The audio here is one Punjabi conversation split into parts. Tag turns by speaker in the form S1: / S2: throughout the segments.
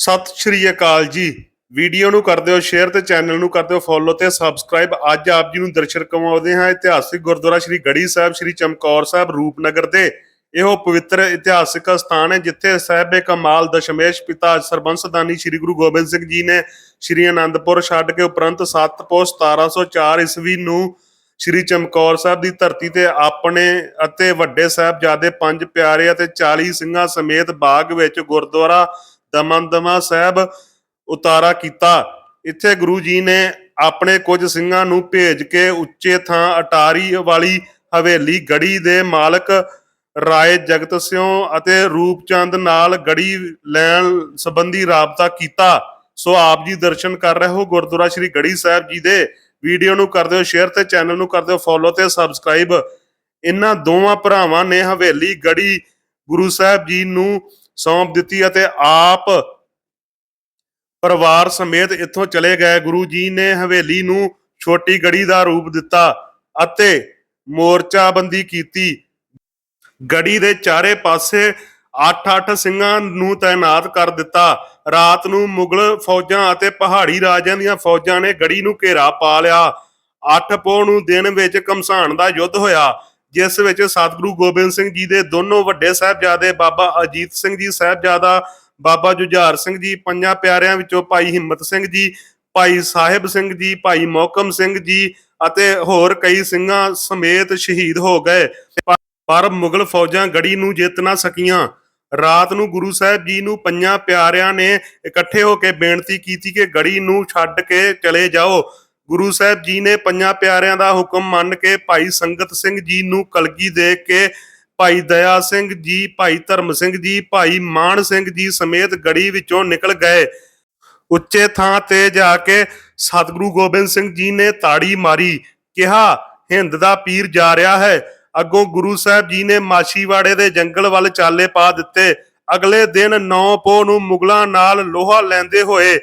S1: ਸਤਿ ਸ਼੍ਰੀ ਅਕਾਲ ਜੀ। ਵੀਡੀਓ ਨੂੰ ਕਰ ਦਿਓ ਸ਼ੇਅਰ ਤੇ ਚੈਨਲ ਨੂੰ ਕਰ ਦਿਓ ਫੋਲੋ ਤੇ ਸਬਸਕ੍ਰਾਈਬ ਅੱਜ ਆਪ ਜੀ ਨੂੰ ਦਰਸ਼ਨ ਕਰਵਾਉਂਦੇ ਹਾਂ ਇਤਿਹਾਸਿਕ ਗੁਰਦੁਆਰਾ ਸ਼੍ਰੀ ਗੜੀ ਸਾਹਿਬ, ਸ਼੍ਰੀ ਚਮਕੌਰ ਸਾਹਿਬ, ਰੂਪਨਗਰ ਦੇ। ਇਹੋ ਪਵਿੱਤਰ ਇਤਿਹਾਸਿਕ ਸਥਾਨ ਹੈ ਜਿੱਥੇ ਸਾਹਿਬੇ ਕਮਾਲ, ਦਸ਼ਮੇਸ਼ ਪਿਤਾ ਸਰਬੰਸਦਾਨੀ ਸ਼੍ਰੀ ਗੁਰੂ ਗੋਬਿੰਦ ਸਿੰਘ ਜੀ ਨੇ ਸ਼੍ਰੀ ਅਨੰਦਪੁਰ ਛੱਡ ਕੇ ਉਪਰੰਤ 7 ਪੋ 1704 ਈਸਵੀ ਨੂੰ ਸ਼੍ਰੀ ਚਮਕੌਰ ਸਾਹਿਬ ਦੀ ਧਰਤੀ ਤੇ ਆਪਣੇ ਅਤੇ ਵੱਡੇ ਸਾਹਿਬਜ਼ਾਦੇ ਪੰਜ ਪਿਆਰੇ ਅਤੇ 40 ਸਿੰਘਾਂ ਸਮੇਤ ਬਾਗ ਵਿੱਚ ਗੁਰਦੁਆਰਾ ਦਮਨਦਮਾ ਸਾਹਿਬ ਉਤਾਰਾ ਕੀਤਾ। ਇੱਥੇ ਗੁਰੂ ਜੀ ਨੇ ਆਪਣੇ ਕੁਝ ਸਿੰਘਾਂ ਨੂੰ ਭੇਜ ਕੇ ਉੱਚੇ ਥਾਂ ਅਟਾਰੀ ਵਾਲੀ ਹਵੇਲੀ ਗੜੀ ਦੇ ਮਾਲਕ ਰਾਏ ਜਗਤ ਸਿਉ ਅਤੇ ਰੂਪਚੰਦ ਨਾਲ ਗੜੀ ਲੈਣ ਸੰਬੰਧੀ ਰਾਬਤਾ ਕੀਤਾ। ਸੋ ਆਪ ਜੀ ਦਰਸ਼ਨ ਕਰ ਰਹੇ ਹੋ ਗੁਰਦੁਆਰਾ ਸ਼੍ਰੀ ਗੜੀ ਸਾਹਿਬ ਜੀ ਦੇ। ਵੀਡੀਓ ਨੂੰ ਕਰ ਦਿਓ ਸ਼ੇਅਰ ਤੇ ਚੈਨਲ ਨੂੰ ਕਰ ਦਿਓ ਫੋਲੋ ਤੇ ਸਬਸਕ੍ਰਾਈਬ। ਇਹਨਾਂ ਦੋਵਾਂ ਭਰਾਵਾਂ ਨੇ ਹਵੇਲੀ ਗੜੀ ਗੁਰੂ ਸਾਹਿਬ ਜੀ ਨੂੰ ਸੌਂਪ ਦਿੱਤੀ ਅਤੇ ਆਪ ਪਰਿਵਾਰ ਸਮੇਤ ਇੱਥੋਂ ਚਲੇ ਗਏ। ਗੁਰੂ ਜੀ ਨੇ ਹਵੇਲੀ ਨੂੰ ਛੋਟੀ ਗੜੀ ਦਾ ਰੂਪ ਦਿੱਤਾ ਅਤੇ ਮੋਰਚਾਬੰਦੀ ਕੀਤੀ। ਗੜੀ ਦੇ ਚਾਰੇ ਪਾਸੇ 8-8 ਸਿੰਘਾਂ ਨੂੰ ਤਾਇਨਾਤ ਕਰ ਦਿੱਤਾ। ਰਾਤ ਨੂੰ ਮੁਗਲ ਫੌਜਾਂ ਅਤੇ ਪਹਾੜੀ ਰਾਜਿਆਂ ਦੀਆਂ ਫੌਜਾਂ ਨੇ ਗੜੀ ਨੂੰ ਘੇਰਾ ਪਾ ਲਿਆ। 8 ਪੋਹ ਨੂੰ ਦਿਨ ਵਿੱਚ ਕਮਸਾਨ ਦਾ ਯੁੱਧ ਹੋਇਆ। ਜਿਸ ਵਿੱਚ ਸਤਿਗੁਰੂ ਗੋਬਿੰਦ ਸਿੰਘ ਜੀ ਦੇ ਦੋਨੋਂ ਵੱਡੇ ਸਾਹਿਬਜ਼ਾਦੇ ਬਾਬਾ ਅਜੀਤ ਸਿੰਘ ਜੀ, ਸਾਹਿਬਜ਼ਾਦਾ ਬਾਬਾ ਜੁਝਾਰ ਸਿੰਘ ਜੀ, ਪੰਜਾਂ ਪਿਆਰਿਆਂ ਵਿੱਚੋਂ ਭਾਈ ਹਿੰਮਤ ਸਿੰਘ ਜੀ, ਭਾਈ ਸਾਹਿਬ ਸਿੰਘ ਜੀ, ਭਾਈ ਮੋਹਕਮ ਸਿੰਘ ਜੀ ਅਤੇ ਹੋਰ ਕਈ ਸਿੰਘਾਂ ਸਮੇਤ ਸ਼ਹੀਦ ਹੋ ਗਏ। ਪਰ ਮੁਗਲ ਫੌਜਾਂ ਗੜੀ ਨੂੰ ਜਿੱਤ ਨਾ ਸਕੀਆਂ। ਰਾਤ ਨੂੰ ਗੁਰੂ ਸਾਹਿਬ ਜੀ ਨੂੰ ਪੰਜਾਂ ਪਿਆਰਿਆਂ ਨੇ ਇਕੱਠੇ ਹੋ ਕੇ ਬੇਨਤੀ ਕੀਤੀ ਕਿ ਗੜੀ ਨੂੰ ਛੱਡ ਕੇ ਚਲੇ ਜਾਓ। ਗੁਰੂ ਸਾਹਿਬ ਜੀ ਨੇ ਪੰਜਾਂ ਪਿਆਰਿਆਂ ਦਾ ਹੁਕਮ ਮੰਨ ਕੇ ਭਾਈ ਸੰਗਤ ਸਿੰਘ ਜੀ ਨੂੰ ਕਲਗੀ ਦੇ ਕੇ ਭਾਈ ਦਇਆ ਸਿੰਘ ਜੀ, ਭਾਈ ਧਰਮ ਸਿੰਘ ਜੀ, ਭਾਈ ਮਾਨ ਸਿੰਘ ਜੀ ਸਮੇਤ ਗੜੀ ਵਿੱਚੋਂ ਨਿਕਲ ਗਏ। ਉੱਚੇ ਥਾਂ ਤੇ ਜਾ ਕੇ ਸਤਿਗੁਰੂ ਗੋਬਿੰਦ ਸਿੰਘ ਜੀ ਨੇ ਤਾੜੀ ਮਾਰੀ। ਕਿਹਾ, ਹਿੰਦ ਦਾ ਪੀਰ ਜਾ ਰਿਹਾ ਹੈ। ਅੱਗੋਂ ਗੁਰੂ ਸਾਹਿਬ ਜੀ ਨੇ ਮਾਛੀਵਾੜੇ ਦੇ ਜੰਗਲ ਵੱਲ ਚਾਲੇ ਪਾ ਦਿੱਤੇ। ਅਗਲੇ ਦਿਨ 9 ਪੋਹ ਨੂੰ ਮੁਗਲਾਂ ਨਾਲ ਲੋਹਾ ਲੈਂਦੇ ਹੋਏ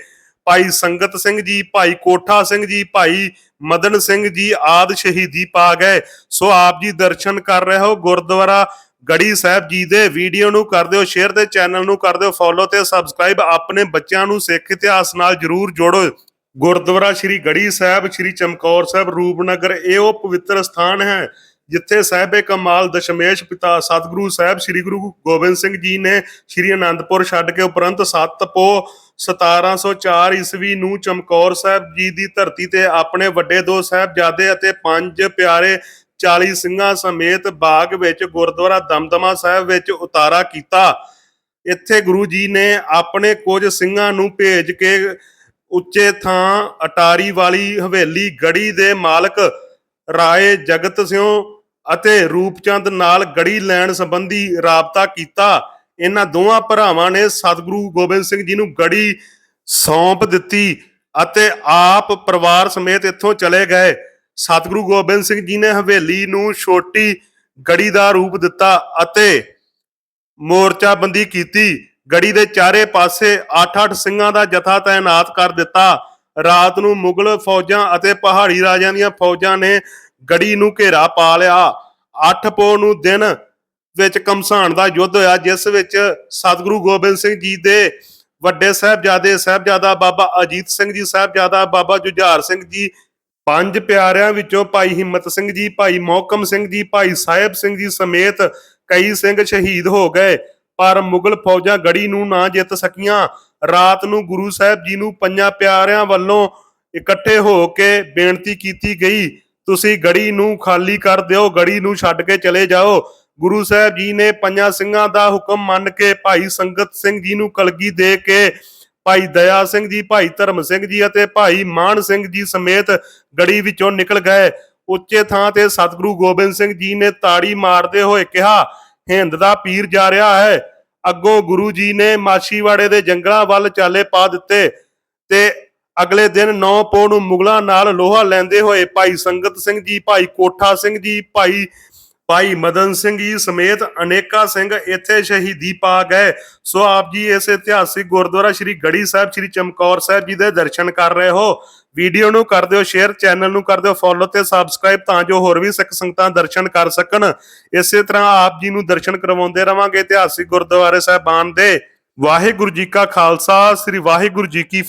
S1: ਭਾਈ ਸੰਗਤ ਸਿੰਘ ਜੀ, ਭਾਈ ਕੋਠਾ ਸਿੰਘ ਜੀ, ਭਾਈ ਮਦਨ ਸਿੰਘ ਜੀ ਆਦ ਸ਼ਹੀਦੀ ਪਾ ਗਏ। ਸੋ ਆਪ ਜੀ ਦਰਸ਼ਨ ਕਰ ਰਹੇ ਹੋ ਗੁਰਦੁਆਰਾ ਗੜੀ ਸਾਹਿਬ ਜੀ ਦੇ। ਵੀਡੀਓ ਨੂੰ ਕਰ ਦਿਓ, ਸ਼ੇਅਰ ਤੇ ਚੈਨਲ ਨੂੰ ਕਰ ਦਿਓ ਫੋਲੋ ਤੇ ਸਬਸਕ੍ਰਾਈਬ ਆਪਣੇ ਬੱਚਿਆਂ ਨੂੰ ਸਿੱਖ ਇਤਿਹਾਸ ਨਾਲ ਜਰੂਰ ਜੋੜੋ। ਗੁਰਦੁਆਰਾ ਸ਼੍ਰੀ ਗੜੀ ਸਾਹਿਬ, ਸ਼੍ਰੀ ਚਮਕੌਰ ਸਾਹਿਬ, ਰੂਪਨਗਰ, ਇਹ ਉਹ ਪਵਿੱਤਰ ਸਥਾਨ ਹੈ ਜਿੱਥੇ ਸਾਹਿਬੇ ਕਮਾਲ, ਦਸ਼ਮੇਸ਼ ਪਿਤਾ, ਸਤਿਗੁਰੂ ਸਾਹਿਬ, ਸ੍ਰੀ ਗੁਰੂ ਗੋਬਿੰਦ ਸਿੰਘ ਜੀ ਨੇ ਸ੍ਰੀ ਅਨੰਦਪੁਰ ਛੱਡ ਕੇ ਉਪਰੰਤ ਸੱਤ ਪੋ 1704 ਈਸਵੀ ਨੂੰ ਚਮਕੌਰ ਸਾਹਿਬ ਜੀ ਦੀ ਧਰਤੀ ਤੇ ਆਪਣੇ ਵੱਡੇ ਦੋ ਸਾਹਿਬਜ਼ਾਦੇ ਅਤੇ ਪੰਜ ਪਿਆਰੇ 40 ਸਿੰਘਾਂ ਸਮੇਤ ਬਾਗ ਵਿੱਚ ਗੁਰਦੁਆਰਾ ਦਮਦਮਾ ਸਾਹਿਬ ਵਿੱਚ ਉਤਾਰਾ ਕੀਤਾ। ਇੱਥੇ ਗੁਰੂ ਜੀ ਨੇ ਆਪਣੇ ਕੁਝ ਸਿੰਘਾਂ ਨੂੰ ਭੇਜ ਕੇ ਉੱਚੇ ਥਾਂ ਅਟਾਰੀ ਵਾਲੀ ਹਵੇਲੀ ਗੜੀ ਦੇ ਮਾਲਕ ਰਾਏ ਜਗਤ ਸਿੰਘ ਅਤੇ ਰੂਪਚੰਦ ਨਾਲ ਗੜੀ ਲੈਣ ਸੰਬੰਧੀ ਰਾਬਤਾ ਕੀਤਾ। ਇਹਨਾਂ ਦੋਵਾਂ ਭਰਾਵਾਂ ਨੇ ਸਤਿਗੁਰੂ ਗੋਬਿੰਦ ਸਿੰਘ ਜੀ ਨੂੰ ਗੜੀ ਸੌਂਪ ਦਿੱਤੀ ਅਤੇ ਆਪ ਪਰਿਵਾਰ ਸਮੇਤ ਇੱਥੋਂ ਚਲੇ ਗਏ। ਸਤਿਗੁਰੂ ਗੋਬਿੰਦ ਸਿੰਘ ਜੀ ਨੇ ਹਵੇਲੀ ਨੂੰ ਛੋਟੀ ਗੜੀ ਦਾ ਰੂਪ ਦਿੱਤਾ ਅਤੇ ਮੋਰਚਾਬੰਦੀ ਕੀਤੀ। ਗੜੀ ਦੇ ਚਾਰੇ ਪਾਸੇ 8-8 ਸਿੰਘਾਂ ਦਾ ਜਥਾ ਤਾਇਨਾਤ ਕਰ ਦਿੱਤਾ। ਰਾਤ ਨੂੰ ਮੁਗਲ ਫੌਜਾਂ ਅਤੇ ਪਹਾੜੀ ਰਾਜਿਆਂ ਦੀਆਂ ਫੌਜਾਂ ਨੇ ਗੜੀ ਨੂੰ ਘੇਰਾ ਪਾ ਲਿਆ। 8 ਪੋ ਨੂੰ ਦਿਨ ਵਿੱਚ ਕਮਸਾਨ ਦਾ ਯੁੱਧ ਹੋਇਆ, ਜਿਸ ਵਿੱਚ ਸਤਿਗੁਰੂ ਗੋਬਿੰਦ ਸਿੰਘ ਜੀ ਦੇ ਵੱਡੇ ਸਾਹਿਬਜ਼ਾਦੇ ਸਾਹਿਬਜ਼ਾਦਾ ਬਾਬਾ ਅਜੀਤ ਸਿੰਘ ਜੀ, ਸਾਹਿਬਜ਼ਾਦਾ ਬਾਬਾ ਜੁਝਾਰ ਸਿੰਘ ਜੀ, ਪੰਜ ਪਿਆਰਿਆਂ ਵਿੱਚੋਂ ਭਾਈ ਹਿੰਮਤ ਸਿੰਘ ਜੀ, ਭਾਈ ਮੋਹਕਮ ਸਿੰਘ ਜੀ, ਭਾਈ ਸਾਹਿਬ ਸਿੰਘ ਜੀ ਸਮੇਤ ਕਈ ਸਿੰਘ ਸ਼ਹੀਦ ਹੋ ਗਏ। ਪਰ ਮੁਗਲ ਫੌਜਾਂ ਗੜੀ ਨੂੰ ਨਾ ਜਿੱਤ ਸਕੀਆਂ। ਰਾਤ ਨੂੰ ਗੁਰੂ ਸਾਹਿਬ ਜੀ ਨੂੰ ਪੰਜਾਂ ਪਿਆਰਿਆਂ ਵੱਲੋਂ ਇਕੱਠੇ ਹੋ ਕੇ ਬੇਨਤੀ ਕੀਤੀ ਗਈ, ਤੁਸੀਂ ਗੜੀ ਨੂੰ ਖਾਲੀ ਕਰ ਦਿਓ, ਗੜੀ ਨੂੰ ਛੱਡ ਕੇ ਚਲੇ ਜਾਓ। ਗੁਰੂ ਸਾਹਿਬ ਜੀ ਨੇ ਪੰਜਾਂ ਸਿੰਘਾਂ ਦਾ ਹੁਕਮ ਮੰਨ ਕੇ ਭਾਈ ਸੰਗਤ ਸਿੰਘ ਜੀ ਨੂੰ ਕਲਗੀ ਦੇ ਕੇ ਭਾਈ ਦਇਆ ਸਿੰਘ ਜੀ, ਭਾਈ ਧਰਮ ਸਿੰਘ ਜੀ ਅਤੇ ਭਾਈ ਮਾਨ ਸਿੰਘ ਜੀ ਸਮੇਤ ਗੜੀ ਵਿੱਚੋਂ ਨਿਕਲ ਗਏ। ਉੱਚੇ ਥਾਂ ਤੇ ਸਤਿਗੁਰੂ ਗੋਬਿੰਦ ਸਿੰਘ ਜੀ ਨੇ ਤਾੜੀ ਮਾਰਦੇ ਹੋਏ ਕਿਹਾ, ਹਿੰਦ ਦਾ ਪੀਰ ਜਾ ਰਿਹਾ ਹੈ। ਅੱਗੋਂ ਗੁਰੂ ਜੀ ਨੇ ਮਾਛੀਵਾੜੇ ਦੇ ਜੰਗਲਾਂ ਵੱਲ ਚਾਲੇ ਪਾ ਦਿੱਤੇ ਤੇ ਅਗਲੇ ਦਿਨ ਨੌ ਪੋਹ ਨੂੰ ਮੁਗਲਾਂ ਨਾਲ ਲੋਹਾ ਲੈਂਦੇ ਹੋਏ ਭਾਈ ਸੰਗਤ ਸਿੰਘ ਜੀ, ਭਾਈ ਕੋਠਾ ਸਿੰਘ ਜੀ, ਭਾਈ ਭਾਈ ਮਦਨ ਸਿੰਘ ਜੀ ਸਮੇਤ ਅਨੇਕਾਂ ਸਿੰਘ ਇੱਥੇ ਸ਼ਹੀਦੀ ਪਾ ਗਏ। ਸੋ ਆਪ ਜੀ ਇਸ ਇਤਿਹਾਸਿਕ ਗੁਰਦੁਆਰਾ ਸ਼੍ਰੀ ਗੜੀ ਸਾਹਿਬ, ਸ਼੍ਰੀ ਚਮਕੌਰ ਸਾਹਿਬ ਜੀ ਦੇ ਦਰਸ਼ਨ ਕਰ ਰਹੇ ਹੋ। ਵੀਡੀਓ ਨੂੰ ਕਰ ਦਿਓ ਸ਼ੇਅਰ, ਚੈਨਲ ਨੂੰ ਕਰ ਦਿਓ ਫੋਲੋ ਤੇ ਸਬਸਕ੍ਰਾਈਬ ਤਾਂ ਜੋ ਹੋਰ ਵੀ ਸਿੱਖ ਸੰਗਤਾਂ ਦਰਸ਼ਨ ਕਰ ਸਕਣ। ਇਸੇ ਤਰ੍ਹਾਂ ਆਪ ਜੀ ਨੂੰ ਦਰਸ਼ਨ ਕਰਵਾਉਂਦੇ ਰਵਾਂਗੇ ਇਤਿਹਾਸਿਕ ਗੁਰਦੁਆਰੇ ਸਾਹਿਬਾਨ ਦੇ। ਵਾਹਿਗੁਰੂ ਜੀ ਕਾ ਖਾਲਸਾ, ਸ੍ਰੀ ਵਾਹਿਗੁਰੂ ਜੀ ਕੀ